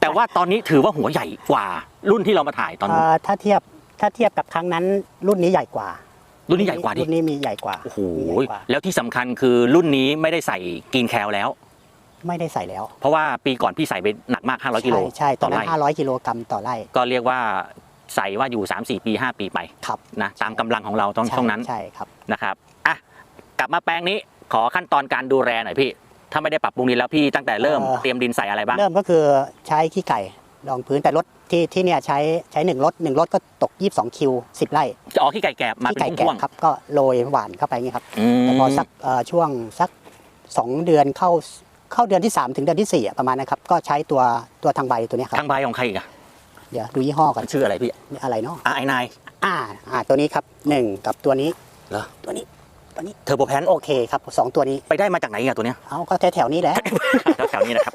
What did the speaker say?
แต่ว่าตอนนี้ถือว่าหัวใหญ่กว่ารุ่นที่เรามาถ่ายตอนเอ่นู้นอถ้าเทียบถ้าเทียบกับครั้งนั้นรุ่นนี้ใหญ่กว่ารุ่นนี้ใหญ่กว่าดิรุ่นนี้มีใหญ่กว่าโอ้โหมีใหญ่กว่าแล้วที่สำคัญคือรุ่นนี้ไม่ได้ใส่กินแคลแล้ว ไม่ได้ใส่แล้วเพราะว่าปีก่อนพี่ใส่ไปหนักมาก 500กิโลใช่ใช่ตต่ออนนั้ไร่น500 กิโลกรัมต่อไร่ก็เรียกว่าใส่ว่าอยู่ 3-4 ปี 5 ปีไปครับนะตามกำลังของเราตรงใช่ช่วงนั้นใช่ครับ นะครับอะกลับมาแปลงนี้ขอขั้นตอนการดูแลหน่อยพี่ ถ้าไม่ได้ปรับปรุงดินแล้วพี่ตั้งแต่เริ่มเอ่อเตรียมดินใส่อะไรบ้าง เริ่มก็คือใช้ขี้ไก่รองพื้นแต่รถที่ที่เนี่ยใช้ใช้หนึ่งรถหนึ่งรถก็ตก 22 คิว 10 ไร่จะออกขี้ไก่แกบมาขี้เป็นไก่พ่แกะวง ครับก็โรยหวานเข้าไปอย่างนี้ครับๆอืม แต่พอสักเอ่อช่วงสัก 2 เดือนเข้าเข้าเดือนที่ 3 ถึงเดือนที่4อะประมาณนะครับก็ใช้ตัวตัวทางใบตัวเนี้ยครับทางใบของใครอีกอะเดี๋ยวดูยี่ห้อก่อนชื่ออะไรพี่นี่อะไรเนาะอะไอนายอ่าอ่าตัวนี้ครับหนึ่งกับตัวนี้เหรอตัวนี้ ตัวนี้เทอร์โบแพนโอเคครับสองตัวนี้ไปได้มาจากไหนอะตัวเนี้ยเอาก็แถวๆนี้แหละ แถวๆนี้นะครับ